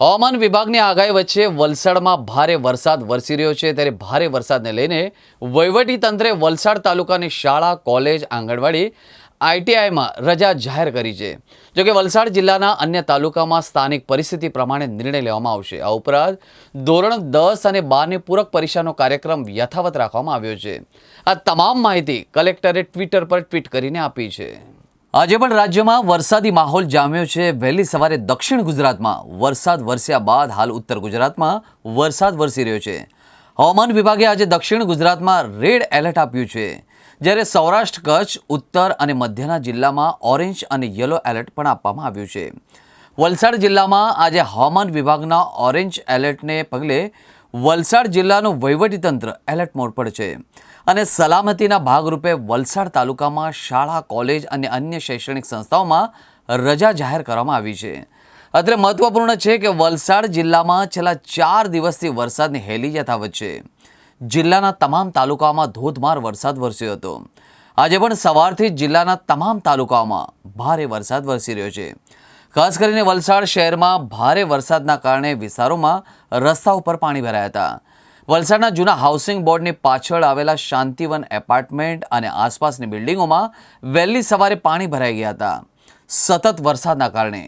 હવામાન વિભાગની આગાહી વચ્ચે વલસાડમાં ભારે વરસાદ વરસી રહ્યો છે. ત્યારે ભારે વરસાદને લઈને તંત્રે વલસાડ તાલુકાની શાળા, કોલેજ, આંગણવાડી આઈટીઆઈમાં રજા જાહેર કરી છે. જોકે વલસાડ જિલ્લાના અન્ય તાલુકામાં સ્થાનિક પરિસ્થિતિ પ્રમાણે નિર્ણય લેવામાં આવશે. આ ઉપરાંત ધોરણ દસ અને બારની પૂરક પરીક્ષાનો કાર્યક્રમ યથાવત રાખવામાં આવ્યો છે. આ તમામ માહિતી કલેક્ટરે ટ્વિટર પર ટ્વીટ કરીને આપી છે. આજે પણ રાજ્યમાં વરસાદી માહોલ જામ્યો છે. વહેલી સવારે દક્ષિણ ગુજરાતમાં વરસાદ વરસ્યા બાદ હાલ ઉત્તર ગુજરાતમાં વરસાદ વરસી રહ્યો છે. હવામાન વિભાગે આજે દક્ષિણ ગુજરાતમાં રેડ એલર્ટ આપ્યું છે. જ્યારે સૌરાષ્ટ્ર, કચ્છ, ઉત્તર અને મધ્યના જિલ્લામાં ઓરેન્જ અને યલો એલર્ટ પણ આપવામાં આવ્યું છે. વલસાડ જિલ્લામાં આજે હવામાન વિભાગના ઓરેન્જ એલર્ટને પગલે વલસાડ જિલ્લાનું વહીવટીતંત્ર એલર્ટ મોડ પર છે. અને સલામતીના ભાગરૂપે વલસાડ તાલુકામાં શાળા, કોલેજ અને અન્ય શૈક્ષણિક સંસ્થાઓમાં રજા જાહેર કરવામાં આવી છે. અત્રે મહત્વપૂર્ણ છે કે વલસાડ જિલ્લામાં છેલ્લા ચાર દિવસથી વરસાદની હેલી યથાવત છે. જિલ્લાના તમામ તાલુકાઓમાં ધોધમાર વરસાદ વરસ્યો હતો. આજે પણ સવારથી જિલ્લાના તમામ તાલુકાઓમાં ભારે વરસાદ વરસી રહ્યો છે. ખાસ કરીને વલસાડ શહેરમાં ભારે વરસાદના કારણે વિસ્તારોમાં રસ્તા ઉપર પાણી ભરાયા હતા. વલસાડના જૂના હાઉસિંગ બોર્ડની પાછળ આવેલા શાંતિવન એપાર્ટમેન્ટ અને આસપાસની બિલ્ડિંગોમાં વહેલી સવારે પાણી ભરાઈ ગયા હતા. સતત વરસાદના કારણે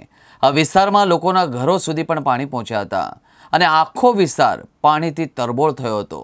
આ વિસ્તારમાં લોકોના ઘરો સુધી પણ પાણી પહોંચ્યા હતા અને આખો વિસ્તાર પાણીથી તરબોળ થયો હતો.